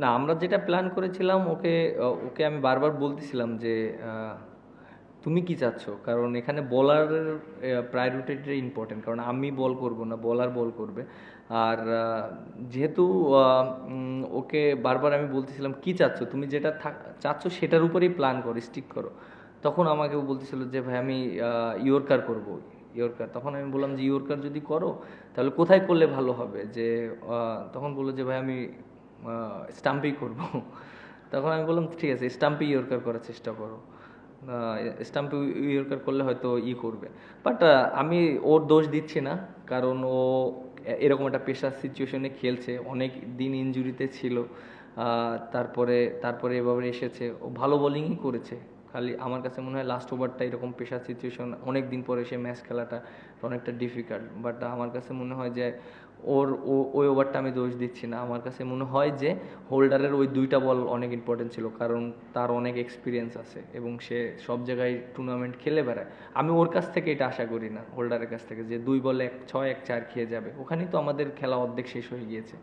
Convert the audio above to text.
না, আমরা যেটা প্ল্যান করেছিলাম, ওকে ওকে আমি বারবার বলতেছিলাম যে তুমি কি চাচ্ছ? কারণ এখানে বলারের প্রায়োরিটিটা ইম্পর্টেন্ট কারণ আমি বল করব না বলার বল করবে। আর যেহেতু ওকে বারবার আমি বলতেছিলাম, কি চাচ্ছ? তুমি যেটা চাচ্ছ সেটার উপরেই প্ল্যান করো স্টিক করো। তখন আমাকে ও বলতেছিল যে, ভাই, আমি ইয়র্কার করব ইয়র্কার তখন আমি বললাম যে ইয়র্কার যদি করো, তাহলে কোথায় করলে ভালো হবে? যে তখন বলল যে, ভাই, আমি স্টাম্পেই করব। তখন আমি বললাম, ঠিক আছে স্টাম্পে ইয়র্কার করার চেষ্টা করো। স্টাম্পে ইয়র্কার করলে হয়তো ই করবে। বাট আমি ওর দোষ দিচ্ছি না, কারণ ও এরকম একটা পেশার সিচুয়েশনে খেলছে, অনেক দিন ইনজুরিতে ছিল। তারপরে তারপরে এভাবে এসেছে। ও ভালো বোলিংই করেছে। খালি আমার কাছে মনে হয় লাস্ট ওভারটা এরকম পেশার সিচুয়েশন অনেক দিন পরে সে ম্যাচ খেলাটা অনেকটা ডিফিকাল্ট বাট আমার কাছে মনে হয় যে ওর ওই ওভারটা আমি দোষ দিচ্ছি না। আমার কাছে মনে হয় যে হোল্ডারের ওই দুইটা বল অনেক ইম্পর্টেন্ট ছিল, কারণ তার অনেক এক্সপিরিয়েন্স আছে এবং সে সব জায়গায় টুর্নামেন্ট খেলে বেড়ায়। আমি ওর কাছ থেকে এটা আশা করি না হোল্ডারের কাছ থেকে, যে দুই বলে এক, ছয়, এক, চার খেয়ে যাবে। ওখানেই তো আমাদের খেলা অর্ধেক শেষ হয়ে গিয়েছে।